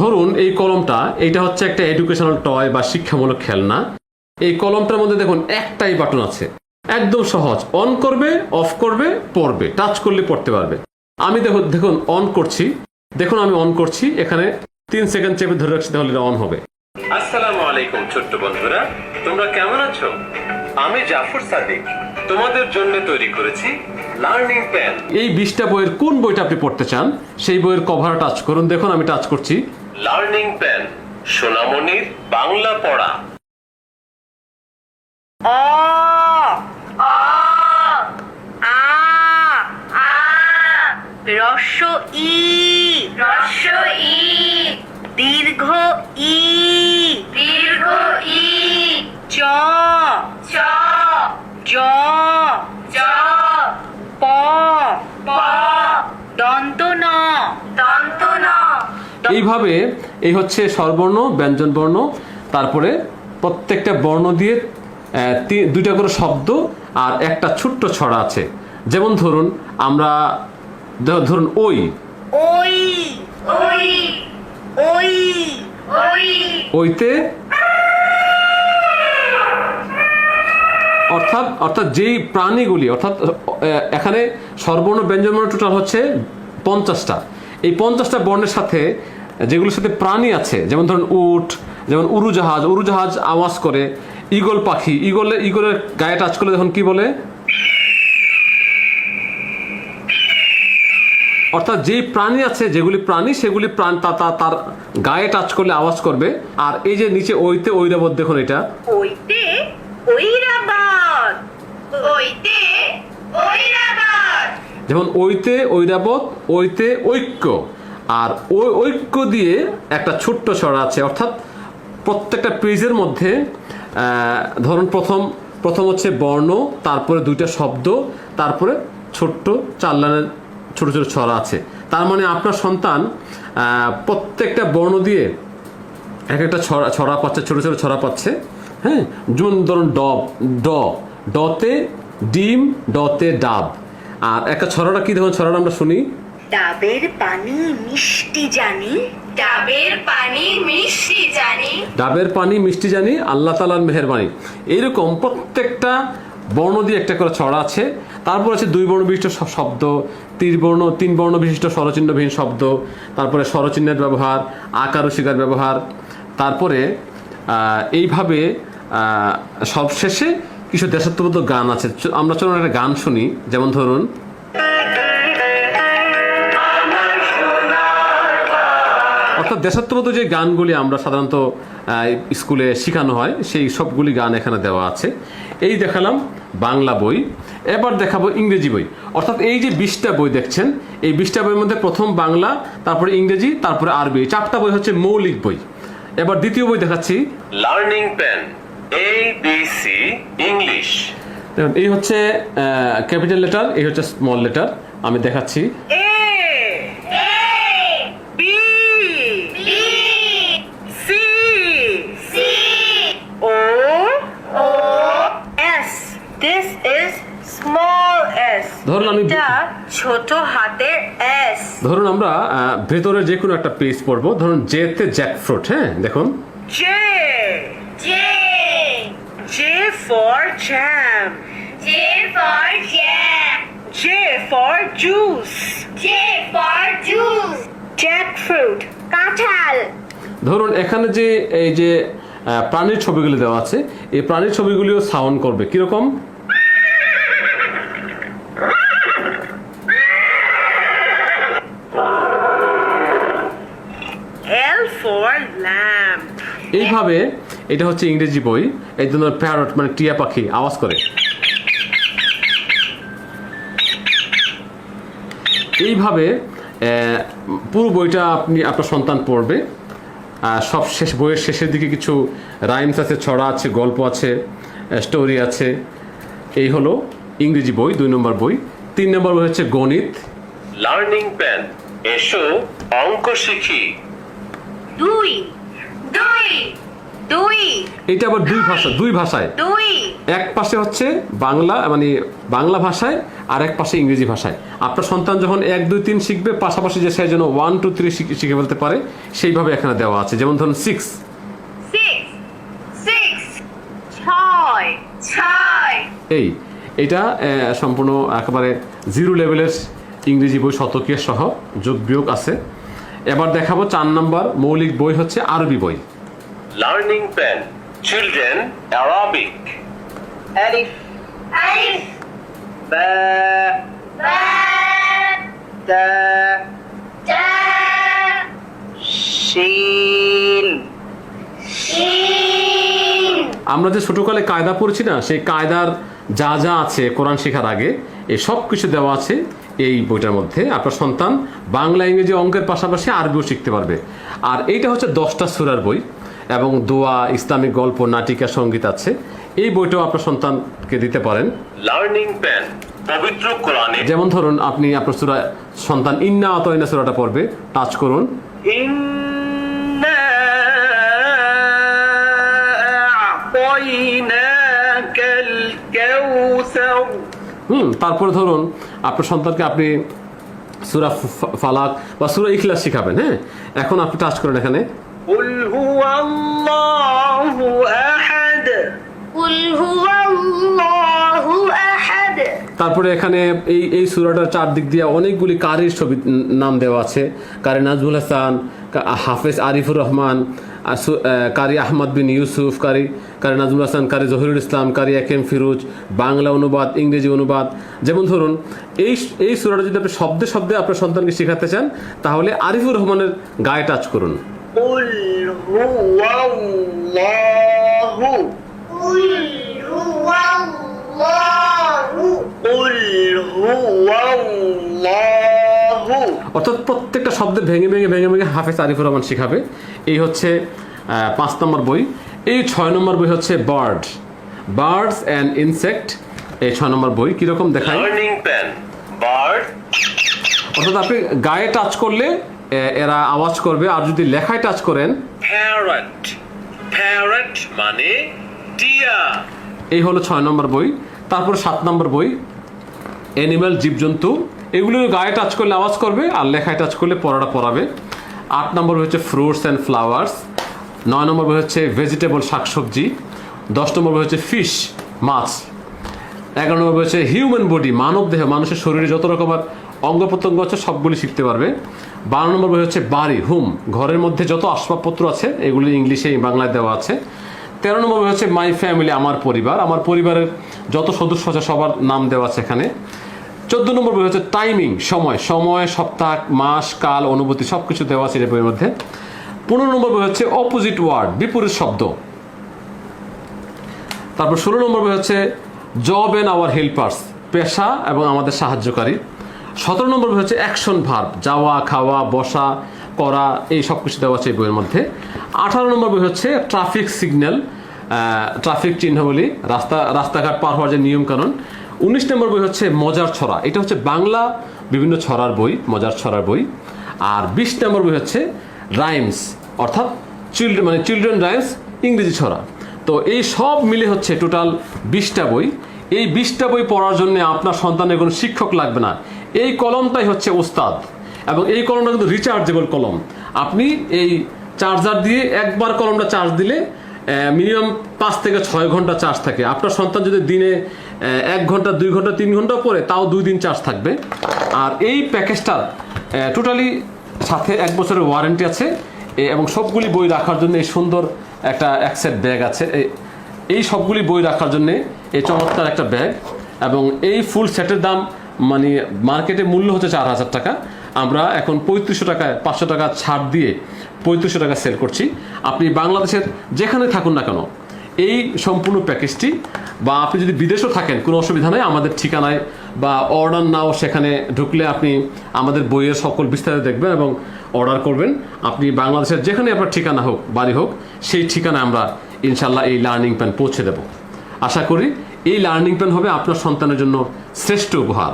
ধরুন এই কলমটা এইটা হচ্ছে একটা এডুকেশনাল টয় বা শিক্ষামূলক খেলনা। এই কলমটার মধ্যে দেখুন একটাই বাটন আছে। একদম সহজ। অন করবে অফ করবে পড়বে। টাচ করলে পড়তে পারবে। আমি দেখুন দেখুন অন করছি। দেখুন আমি অন করছি। এখানে তিন সেকেন্ড চেপে ধরে রাখছি তাহলে অন হবে। আসসালামু আলাইকুম ছোট্ট বন্ধুরা। তোমরা কেমন আছো? আমি জাফর সাদিক। তোমাদের জন্য তৈরি করেছি লার্নিং প্যান এই বিশটা বইয়ের কোন বইটা আপনি পড়তে চান সেই বইয়ের কভার টাচ করুন। দেখুন আমি টাচ করছি। লার্নিং প্যান সোনামণির বাংলা পড়া। অ অ আ আ রস্য ই রস্য ই। দীর্ঘ ই দীর্ঘ ই চ চ জ জ প প দন্ত ন দন্ত ন এইভাবে এই হচ্ছে স্বরবর্ণ ব্যঞ্জন বর্ণ তারপরে প্রত্যেকটা বর্ণ দিয়ে দুইটা করে শব্দ আর একটা ছোট্ট ছড়া আছে। যেমন ধরুন আমরা ধরুন ওই। ওই ওই ওই ওই। ওইতে অর্থাৎ অর্থাৎ যেই প্রাণীগুলি অর্থাৎ এখানে সর্বর্ণ ব্যঞ্জনবর্ণ টোটাল হচ্ছে পঞ্চাশটা। এই পঞ্চাশটা বর্ণের সাথে যেগুলোর সাথে প্রাণী আছে যেমন ধরুন উট যেমন উড়োজাহাজ উড়োজাহাজ আওয়াজ করে ঈগল পাখি ঈগলে ঈগলের গায়ে টাচ করলে যখন কি বলে? অর্থাৎ যেই প্রাণী আছে যেগুলি প্রাণী সেগুলি প্রাণ তা তা- তার গায়ে টাচ করলে আওয়াজ করবে। আর এই যে নিচে ওইতে ঐরাবত দেখুন এটা। ওইতে ঐরাবাদ। ওইতে ঐরাবাদ। যেমন ওইতে ঐরাবত ওইতে ঐক্য। আর ওই ঐক্য দিয়ে একটা ছোট্ট ছড়া আছে, অর্থাৎ প্রত্যেকটা পেজের মধ্যে ধরুন প্রথম প্রথম হচ্ছে বর্ণ, তারপরে দুইটা শব্দ, তারপরে ছোট্ট চার লাইনের ছোট ছোট ছড়া আছে। তার মানে আপনার সন্তান প্রত্যেকটা বর্ণ দিয়ে এক একটা ছড়া ছড়া পাচ্ছে, ছোট ছোট ছড়া পাচ্ছে হ্যাঁ? যেমন ধরুন ডব ড, ডতে ডিম, ডতে ডাব। আর একটা ছড়াটা কী দেখুন? ছড়াটা আমরা শুনি ডাবের পানি মিষ্টি জানি। ডাবের পানি মিষ্টি জানি। ডাবের পানি মিষ্টি জানি আল্লাহ তালার মেহরবানি। এইরকম প্রত্যেকটা বর্ণ দিয়ে একটা করে ছড়া আছে। তারপর আছে দুই বর্ণ বিশিষ্ট শব্দ তিন বর্ণ তিন বর্ণ বিশিষ্ট স্বরচিহ্নবিহীন শব্দ তারপরে স্বরচিহ্নের ব্যবহার আকার ও শিকার ব্যবহার তারপরে এইভাবে আহ, সবশেষে কিছু দেশাত্মবোধক গান আছে। আমরা চলুন একটা গান শুনি। যেমন ধরুন অর্থাৎ দেশাত্মবোধক যে গানগুলি আমরা সাধারণত স্কুলে শেখানো হয় সেই সবগুলি গান এখানে দেওয়া আছে। এই দেখালাম বাংলা বই। এবার দেখাবো ইংরেজি বই। অর্থাৎ এই যে বিশটা বই দেখছেন এই বিশটা বইয়ের মধ্যে প্রথম বাংলা তারপরে ইংরেজি তারপরে আরবি। এই চারটা বই হচ্ছে মৌলিক বই। এবার দ্বিতীয় বই দেখাচ্ছি। Learning pen A B C English দেখুন, এই হচ্ছে ক্যাপিটাল লেটার এই হচ্ছে স্মল লেটার। আমি দেখাচ্ছি। A B B C C O O S is small S ধরুন আমি- এটা ছোট হাতের এস ধরুন আমরা ভেতরে যে কোনো একটা পেজ পড়ব। ধরুন জেতে জ্যাকফ্রুট হ্যাঁ দেখুন। J J J for jam J for jam. J for juice J for juice. Jackfruit কাঁঠাল ধরুন এখানে যে এই যে আহ, প্রাণীর ছবিগুলি দেওয়া আছে এই প্রাণীর ছবিগুলিও সাউন্ড করবে। কীরকম? ফর ল্যাম্প এইভাবে এটা হচ্ছে ইংরেজি বই। এই জন্য প্যারট মানে টিয়া পাখি আওয়াজ করে। এইভাবে পুরো বইটা আপনি আপনার সন্তান পড়বে। আর সব শেষ বইয়ের শেষের দিকে কিছু রাইমস আছে ছড়া আছে গল্প আছে স্টোরি আছে। এই হলো ইংরেজি বই দুই নম্বর বই। তিন নম্বর বই হচ্ছে গণিত। লার্নিং প্যান এসো অঙ্ক শিখি। দুই দুই দুই। এটা আবার দুই ভাষা দুই ভাষায়। দুই। এক পাশে হচ্ছে বাংলা মানে বাংলা ভাষায় আর এক পাশে ইংরেজি ভাষায়। আপনার সন্তান যখন এক দুই তিন শিখবে পাশাপাশি যে সে যেন ওয়ান টু থ্রি শিখে ফেলতে পারে সেইভাবে এখানে দেওয়া আছে। যেমন ধরুন সিক্স. এই এটা সম্পূর্ণ একেবারে জিরো লেভেলের ইংরেজি বই শতকীয় সহ যোগ বিয়োগ আছে। এবার দেখাবো চার নাম্বার মৌলিক বই হচ্ছে আরবি বই লার্নিং পেন চিলড্রেন অ্যারাবিক আলিফ Alif. বা. তা Da. শিন. আমরা যে ছোটকালে কায়দা পড়েছি না সেই কায়দার যা যা আছে কোরআন শেখার আগে এই সব কিছু দেওয়া আছে এই বইটার মধ্যে আপনার সন্তান বাংলা ইংরেজি অঙ্কের পাশাপাশি আরবিও শিখতে পারবে। আর এইটা হচ্ছে দশটা সুরার বই এবং দোয়া ইসলামিক গল্প নাটিকা সংগীত আছে। এই বইটাও আপনার সন্তানকে দিতে পারেন। লার্নিং প্যান পবিত্র কোরআনে। যেমন ধরুন আপনি আপনার সুরা সন্তান ইন্না অত ইন্না সুরাটা পড়বে। টাচ করুন। হুম তারপর ধরুন আপনার সন্তানকে আপনি সুরা ফ- ফালাক বা সুরা ইখলাস শিখাবেন হ্যাঁ এখন আপনি টাচ করেন এখানে قل هو الله أحد قل هو الله أحد. তারপরে এখানে এই এই সুরাটার চারদিক দিয়ে অনেকগুলি কারির ছবি ন- নাম দেওয়া আছে কারি নাজমুল হাসান কা- হাফেজ আরিফুর রহমান আর সু- আহ, কারি আহমদ বিন ইউসুফ কারি কারি নাজমুল হাসান কারি জহিরুল ইসলাম কারি একেম ফিরোজ বাংলা অনুবাদ ইংরেজি অনুবাদ যেমন ধরুন এই এই সুরাটা যদি আপনি শব্দে শব্দে আপনার সন্তানকে শেখাতে চান তাহলে আরিফুর রহমানের গায়ে টাচ করুন قل هو الله অর্থাৎ প্রত্যেকটা শব্দে ভেঙে ভেঙে ভেঙে ভেঙে হাফেজ আরিফুর রহমান শিখাবে। এই হচ্ছে পাঁচ নম্বর বই। এই ছয় নম্বর বই হচ্ছে বার্ড। বার্ডস অ্যান্ড ইনসেক্ট এই ছয় নম্বর বই কীরকম দেখায়? Learning pen bird. অর্থাৎ আপনি গায়ে টাচ করলে এরা আওয়াজ করবে আর যদি লেখায় টাচ করেন প্যারট প্যারট মানে টিয়া। এই হলো ছয় নম্বর বই। তারপর সাত নম্বর বই অ্যানিম্যাল জীবজন্তু এগুলো গায়ে টাচ করলে আওয়াজ করবে, আর লেখায় টাচ করলে পড়াটা পড়াবে। আট নম্বর হচ্ছে ফ্রুটস অ্যান্ড ফ্লাওয়ার্স নয় নম্বর হচ্ছে ভেজিটেবল শাকসবজি, দশ নম্বর হচ্ছে ফিশ মাছ। এগারো নম্বর হচ্ছে হিউম্যান বডি মানব দেহ, মানুষের শরীরে যত রকমের অঙ্গ প্রত্যঙ্গ আছে, সবগুলি শিখতে পারবে। বারো নম্বর বই হচ্ছে বাড়ি, হুম, ঘরের মধ্যে যত আসবাবপত্র আছে, এগুলি ইংলিশে বাংলায় দেওয়া আছে। তেরো নম্বর বই হচ্ছে মাই ফ্যামিলি আমার পরিবার। আমার পরিবারের যত সদস্য আছে, সবার নাম দেওয়া আছে এখানে। চোদ্দ নম্বর বই হচ্ছে টাইমিং সময়। সময়, সপ্তাহ, মাস, কাল, অনুভূতি সব কিছু দেওয়া আছে বইয়ের মধ্যে। পনেরো নম্বর বই হচ্ছে অপোজিট ওয়ার্ড বিপরীত শব্দ। তারপর ষোলো নম্বর বই হচ্ছে জব অ্যান্ড আওয়ার হেল্পার্স পেশা এবং আমাদের সাহায্যকারী। সতেরো নম্বর বই হচ্ছে অ্যাকশন ভার্ব যাওয়া, খাওয়া, বসা, করা, এই সব কিছু দেওয়া আছে এই বইয়ের মধ্যে। আঠারো নম্বর বই হচ্ছে ট্রাফিক সিগন্যাল ট্রাফিক চিহ্ন বলি রাস্তা, রাস্তাঘাট পার হওয়ার যে নিয়মকানুন উনিশ নম্বর বই হচ্ছে মজার ছড়া। এটা হচ্ছে বাংলা, বিভিন্ন ছড়ার বই, মজার ছড়ার বই। আর বিশ নম্বর বই হচ্ছে রাইমস, অর্থাৎ চিলড্রেন মানে চিলড্রেন রাইমস, ইংরেজি ছড়া। তো এই সব মিলে হচ্ছে টোটাল বিশটা বই। এই বিশটা বই পড়ার জন্য আপনার সন্তানের কোনো শিক্ষক লাগবে না। এই কলমটাই হচ্ছে ওস্তাদ। এবং এই কলমটা কিন্তু রিচার্জেবল কলম। আপনি এই চার্জার দিয়ে একবার কলমটা চার্জ দিলে মিনিমাম পাঁচ থেকে ছয় ঘণ্টা চার্জ থাকে। আপনার সন্তান যদি দিনে এক ঘণ্টা, দুই ঘণ্টা, তিন ঘণ্টা পরে তাও দুই দিন চার্জ থাকবে। আর এই প্যাকেজটার টোটালি সাথে এক বছরের ওয়ারেন্টি আছে। এবং সবগুলি বই রাখার জন্য এই সুন্দর একটা এক সেট ব্যাগ আছে এই সবগুলি বই রাখার জন্য এই চমৎকার একটা ব্যাগ এবং এই ফুল সেটের দাম মানে মার্কেটে মূল্য হচ্ছে চার হাজার টাকা। আমরা এখন পঁয়ত্রিশশো টাকায়, পাঁচশো টাকা ছাড় দিয়ে পঁয়ত্রিশশো টাকা সেল করছি। আপনি বাংলাদেশের যেখানে থাকুন না কেন, এই সম্পূর্ণ প্যাকেজটি বা আপনি যদি বিদেশেও থাকেন, কোনো অসুবিধা নেই, আমাদের ঠিকানায় বা অর্ডার নাও সেখানে ঢুকলে আপনি আমাদের বইয়ের সকল বিস্তারিত দেখবেন এবং অর্ডার করবেন। আপনি বাংলাদেশের যেখানে আপনার ঠিকানা হোক, বাড়ি হোক, সেই ঠিকানায় আমরা ইনশাল্লাহ এই লার্নিং প্যান পৌঁছে দেব। আশা করি এই লার্নিং প্যান হবে আপনার সন্তানের জন্য শ্রেষ্ঠ উপহার।